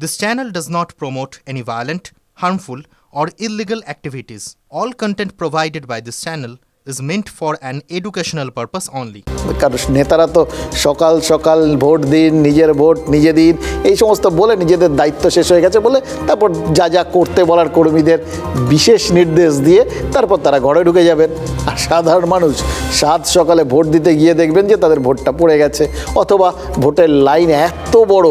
This channel does not promote any violent, harmful, or illegal activities. All content provided by this channel is meant for an educational purpose only. কারণ নেতারা তো সকাল সকাল vote দিন নিজের vote নিজে দিন এই সমস্ত বলে নিজেদের দায়িত্ব শেষ হয়ে গেছে বলে তারপর যা যা করতে বলার কর্মীদের বিশেষ নির্দেশ দিয়ে তারপর তারা ঘরে ঢুকে যাবেন আর সাধারণ মানুষ সাত সকালে ভোট দিতে গিয়ে দেখবেন যে তাদের ভোটটা পড়ে গেছে অথবা ভোটের লাইন এত বড়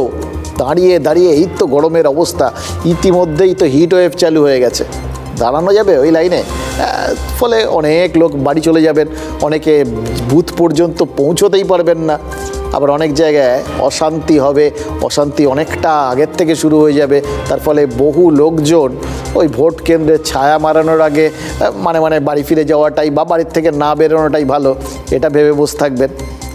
দাঁড়িয়ে দাঁড়িয়ে, এই তো গরমের অবস্থা, ইতিমধ্যেই তো হিট ওয়েভ চালু হয়ে গেছে। দাঁড়ানো যাবে ওই লাইনে ফলে অনেক লোক বাড়ি চলে যাবেন, অনেকে বুথ পর্যন্ত পৌঁছতেই পারবেন না। আবার অনেক জায়গায় অশান্তি হবে, অশান্তি অনেকটা আগের থেকে শুরু হয়ে যাবে। তার ফলে বহু লোকজন ওই ভোট কেন্দ্রে ছায়া মারানোর আগে মানে মানে বাড়ি ফিরে যাওয়াটাই বা বাড়ির থেকে না বেরোনোটাই ভালো, এটা ভেবে বসে থাকবেন।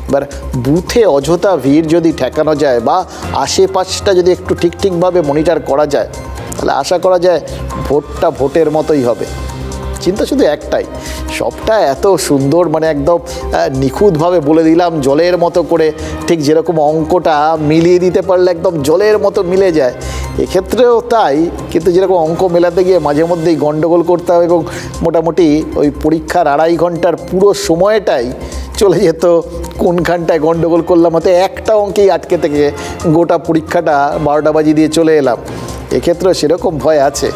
এবার বুথে অযথা ভিড় যদি ঠেকানো যায় বা আশেপাশটা যদি একটু ঠিক ঠিকভাবে মনিটর করা যায়, তাহলে আশা করা যায় ভোটটা ভোটের মতোই হবে। চিন্তা শুধু একটাই, সবটা এত সুন্দর মানে একদম নিখুঁতভাবে বলে দিলাম, জলের মতো করে ঠিক যেরকম অঙ্কটা মিলিয়ে দিতে পারলে একদম জলের মতো মিলে যায়। এক্ষেত্রেও তাই, কিন্তু যেরকম অঙ্ক মেলাতে গিয়ে মাঝে মধ্যেই গণ্ডগোল করতে হবে এবং মোটামুটি ওই পরীক্ষার আড়াই ঘণ্টার পুরো সময়টাই চলে যেত, কোনখানটায় গণ্ডগোল করলাম হয়তো একটা অঙ্কেই আটকে থেকে গোটা পরীক্ষাটা বারোটা বাজি দিয়ে চলে এলাম। এক্ষেত্রেও সেরকম ভয় আছে,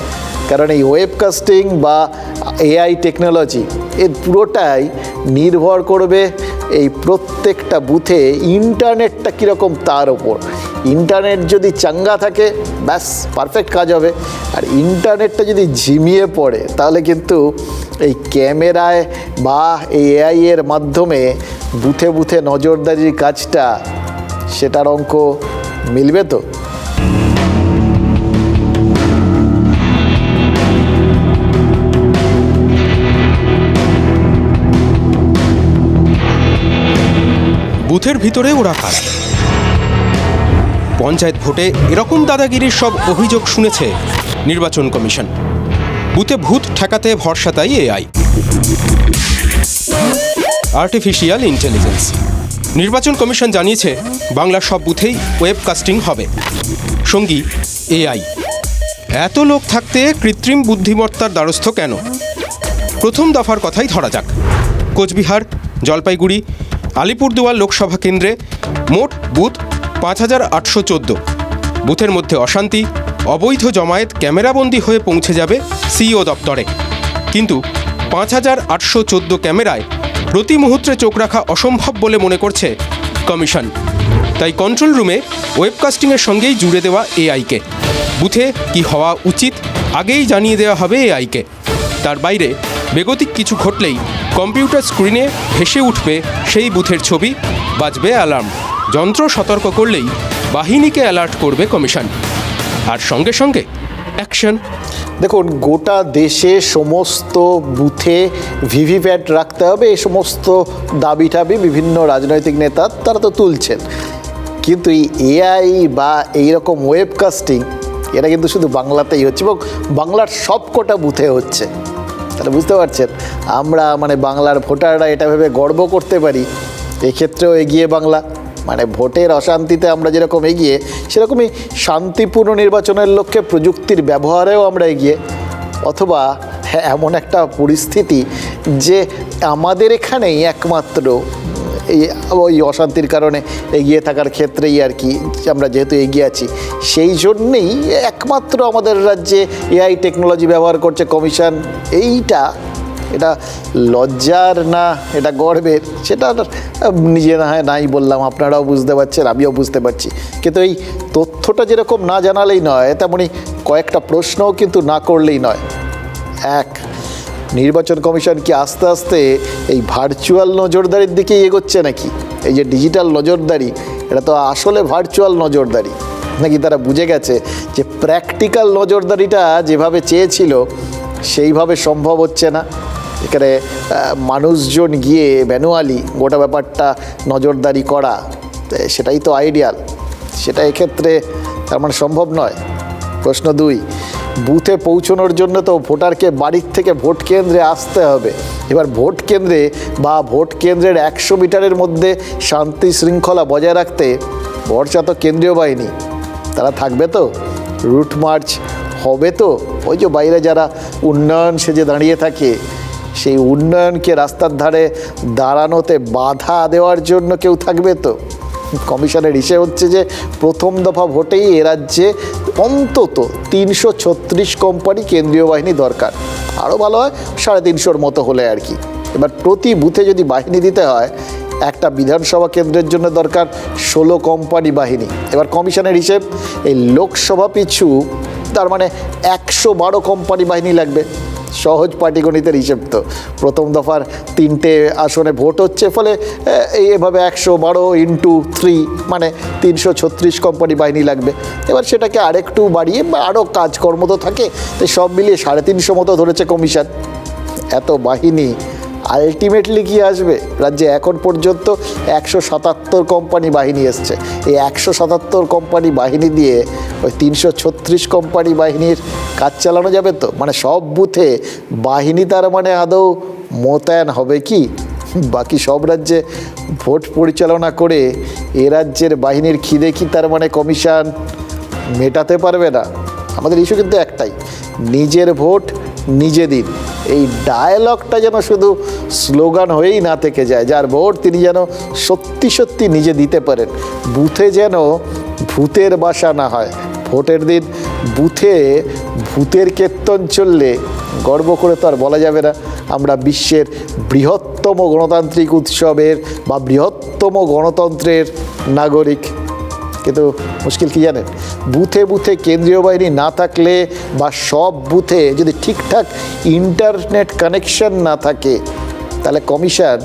কারণ এই ওয়েবকাস্টিং বা এআই টেকনোলজি এর পুরোটাই নির্ভর করবে এই প্রত্যেকটা বুথে ইন্টারনেটটা কীরকম তার ওপর। ইন্টারনেট যদি চাঙ্গা থাকে, ব্যাস পারফেক্ট কাজ হবে। আর ইন্টারনেটটা যদি ঝিমিয়ে পড়ে, তাহলে কিন্তু এই ক্যামেরায় বা এই এআই এর মাধ্যমে বুথে বুথে নজরদারির কাজটা সেটার অঙ্ক মিলবে তো? বুথের ভিতরে ওরা কারা? পঞ্চায়েত ভোটে এরকম দাদাগিরির সব অভিযোগ শুনেছে নির্বাচন কমিশন। বুথে ভূত ঠেকাতে ভরসা তাই এআই। আর্টিফিশিয়াল ইন্টেলিজেন্স নির্বাচন কমিশন জানিয়েছে, বাংলার সব বুথেই ওয়েবকাস্টিং হবে। সঙ্গী, এআই। এত লোক থাকতে কৃত্রিম বুদ্ধিমত্তার দ্বারস্থ কেন? প্রথম দফার কথাই ধরা যাক। কোচবিহার, জলপাইগুড়ি, আলিপুরদুয়ার লোকসভা কেন্দ্রে মোট বুথ পাঁচ হাজার আটশো চোদ্দ। বুথের মধ্যে অশান্তি, অবৈধ জমায়েত ক্যামেরাবন্দি হয়ে পৌঁছে যাবে সিইও দপ্তরে। কিন্তু পাঁচ হাজার আটশো চোদ্দ ক্যামেরায় প্রতি মুহূর্তে চোখ রাখা অসম্ভব বলে মনে করছে কমিশন। তাই কন্ট্রোল রুমে ওয়েবকাস্টিংয়ের সঙ্গেই জুড়ে দেওয়া এআইকে। বুথে কি হওয়া উচিত, আগেই জানিয়ে দেওয়া হবে এআইকে। তার বাইরে বেগতিক কিছু ঘটলেই কম্পিউটার স্ক্রিনে ভেসে উঠবে সেই বুথের ছবি, বাজবে অ্যালার্ম। যন্ত্র সতর্ক করলেই বাহিনীকে অ্যালার্ট করবে কমিশন। আর সঙ্গে সঙ্গে অ্যাকশন। দেখুন, গোটা দেশে সমস্ত বুথে ভিভিপ্যাট রাখতে হবে, এই সমস্ত দাবি টাবি বিভিন্ন রাজনৈতিক নেতা তারা তো তুলছেন। কিন্তু এই এআই বা এইরকম ওয়েবকাস্টিং, এটা কিন্তু শুধু বাংলাতেই হচ্ছে এবং বাংলার সব কটা বুথে হচ্ছে। তাহলে বুঝতে পারছেন, আমরা মানে বাংলার ভোটাররা এটা ভেবে গর্ব করতে পারি, এক্ষেত্রেও এগিয়ে বাংলা। মানে ভোটের অশান্তিতে আমরা যেরকম এগিয়ে সেরকমই শান্তিপূর্ণ নির্বাচনের লক্ষ্যে প্রযুক্তির ব্যবহারেও আমরা এগিয়ে। অথবা হ্যাঁ, এমন একটা পরিস্থিতি যে আমাদের এখানেই একমাত্র এই ওই অশান্তির কারণে এগিয়ে থাকার ক্ষেত্রেই আর কি আমরা যেহেতু এগিয়ে আছি সেই জন্যেই একমাত্র আমাদের রাজ্যে এআই টেকনোলজি ব্যবহার করছে কমিশন। এইটা এটা লজ্জার না, এটা গর্বের, সেটা নিজে না হয় নাই বললাম, আপনারাও বুঝতে পারছেন, আমিও বুঝতে পারছি। কিন্তু এই তথ্যটা যেরকম না জানালেই নয়, তেমনি কয়েকটা প্রশ্নও কিন্তু না করলেই নয়। এক, নির্বাচন কমিশন কি আস্তে আস্তে এই ভার্চুয়াল নজরদারির দিকেই এগোচ্ছে নাকি? এই যে ডিজিটাল নজরদারি, এটা তো আসলে ভার্চুয়াল নজরদারি। নাকি তারা বুঝে গেছে যে প্র্যাকটিক্যাল নজরদারিটা যেভাবে চেয়েছিল, সেইভাবে সম্ভব হচ্ছে না? এখানে মানুষজন গিয়ে ম্যানুয়ালি গোটা ব্যাপারটা নজরদারি করা সেটাই তো আইডিয়াল সেটা এক্ষেত্রে তার মানে সম্ভব নয়। প্রশ্ন দুই বুথে পৌঁছানোর জন্য তো ভোটারকে বাড়ির থেকে ভোট কেন্দ্রে আসতে হবে। এবার ভোট কেন্দ্রে বা ভোট কেন্দ্রের একশো মিটারের মধ্যে শান্তি শৃঙ্খলা বজায় রাখতে ভরসা তো কেন্দ্রীয় বাহিনী। তারা থাকবে তো? রুট মার্চ হবে তো? ওই যে বাইরে যারা উন্নয়ন সেজে দাঁড়িয়ে থাকে সেই উন্নয়নকে রাস্তার ধারে দাঁড়ানোতে বাধা দেওয়ার জন্য কেউ থাকবে তো? কমিশনের হিসেব হচ্ছে যে প্রথম দফা ভোটেই এ রাজ্যে অন্তত তিনশো ছত্রিশ কোম্পানি কেন্দ্রীয় বাহিনী দরকার। আরও ভালো হয় সাড়ে তিনশোর মতো হলে আর কি। এবার প্রতি বুথে যদি বাহিনী দিতে হয়, একটা বিধানসভা কেন্দ্রের জন্য দরকার ষোলো কোম্পানি বাহিনী। এবার কমিশনের হিসেব, এই লোকসভা পিছু তার মানে একশো বারো কোম্পানি বাহিনী লাগবে। সহজ পাটিগণিতের হিসেব তো। প্রথম দফার তিনটে আসনে ভোট হচ্ছে, ফলে এভাবে একশো বারো ইন্টু থ্রি মানে তিনশো ছত্রিশ কোম্পানি বাহিনী লাগবে। এবার সেটাকে আরেকটু বাড়িয়ে, বা আরও কাজকর্ম তো থাকে, তো সব মিলিয়ে সাড়ে তিনশো মতো ধরেছে কমিশন। এত বাহিনী আলটিমেটলি কি আসবে? রাজ্যে এখন পর্যন্ত একশো সাতাত্তর কোম্পানি বাহিনী এসছে। এই একশো সাতাত্তর কোম্পানি বাহিনী দিয়ে ওই তিনশো ছত্রিশ কোম্পানি বাহিনীর কাজ চালানো যাবে তো? মানে সব বুথে বাহিনী তার মানে আদৌ মোতায়েন হবে কি? বাকি সব রাজ্যে ভোট পরিচালনা করে এ রাজ্যের বাহিনীর খিদে কি তার মানে কমিশন মেটাতে পারবে না? আমাদের ইস্যু কিন্তু একটাই, নিজের ভোট নিজে দিন এই ডায়ালগটা যেন শুধু স্লোগান হয়েই না থেকে যায়, যার ভোট তিনি যেন সত্যি সত্যি নিজে দিতে পারেন। বুথে যেন ভূতের বাসা না হয়। ভোটের দিন বুথে ভূতের কীর্তন চললে গর্ব করে তো আর বলা যাবে না, আমরা বিশ্বের বৃহত্তম গণতান্ত্রিক উৎসবের বা বৃহত্তম গণতন্ত্রের নাগরিক। কিন্তু মুশকিল কি জানেন? বুথে বুথে কেন্দ্রীয় বাহিনী না থাকলে বা সব বুথে যদি ঠিকঠাক ইন্টারনেট কানেকশন না থাকে, তাহলে কমিশন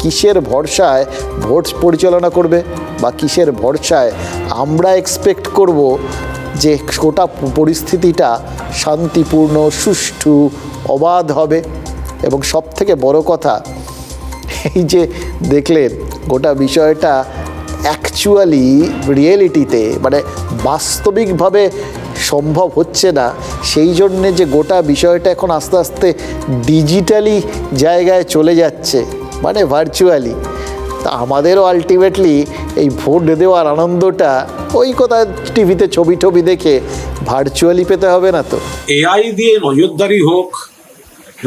কিসের ভরসায় ভোট পরিচালনা করবে বা কিসের ভরসায় আমরা এক্সপেক্ট করব যে গোটা পরিস্থিতিটা শান্তিপূর্ণ, সুষ্ঠু, অবাধ হবে? এবং সব থেকে বড় কথা, এই যে দেখলেন গোটা বিষয়টা অ্যাকচুয়ালি রিয়েলিটিতে মানে বাস্তবিকভাবে সম্ভব হচ্ছে না। সেই জন্যে যে গোটা বিষয়টা এখন আস্তে আস্তে ডিজিটালি জায়গায় চলে যাচ্ছে মানে ভার্চুয়ালি তা আমাদেরও আলটিমেটলি এই ভোট দেওয়ার আনন্দটা ওই কথা টিভিতে ছবি টবি দেখে ভার্চুয়ালি পেতে হবে না তো। এআই দিয়ে নজরদারি হোক,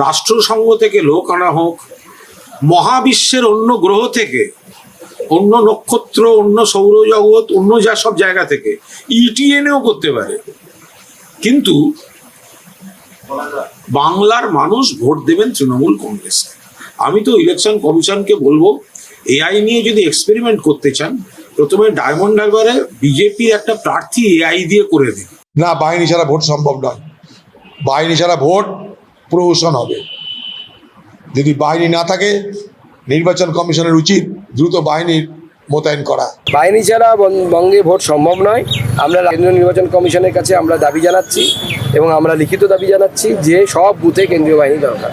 রাষ্ট্রসংঘ থেকে লোক আনা হোক, মহাবিশ্বের অন্য গ্রহ থেকে, অন্য নক্ষত্র, অন্য সৌরজগৎ, অন্য যা সব জায়গা থেকে ইটিএনএও করতে পারে। কিন্তু বাংলার মানুষ ভোট দেবেন তৃণমূল কংগ্রেসকে আমি তো ইলেকশন কমিশনকে বলব এআই নিয়ে যদি এক্সপেরিমেন্ট করতে চান, প্রথমে ডায়মন্ড হারবারে বিজেপির একটা প্রার্থী এআই দিয়ে করে দিন। না, বাহিনী ছাড়া ভোট সম্ভব নয়। বাহিনী ছাড়া ভোট প্রহসন হবে। যদি বাহিনী না থাকে, নির্বাচন কমিশনের উচিত দ্রুত বাহিনীর মোতায়েন করা। বাহিনী ছাড়া বঙ্গে ভোট সম্ভব নয়। আমরা কেন্দ্রীয় নির্বাচন কমিশনের কাছে আমরা দাবি জানাচ্ছি এবং আমরা লিখিত দাবি জানাচ্ছি যে সব বুথে কেন্দ্রীয় বাহিনী দরকার।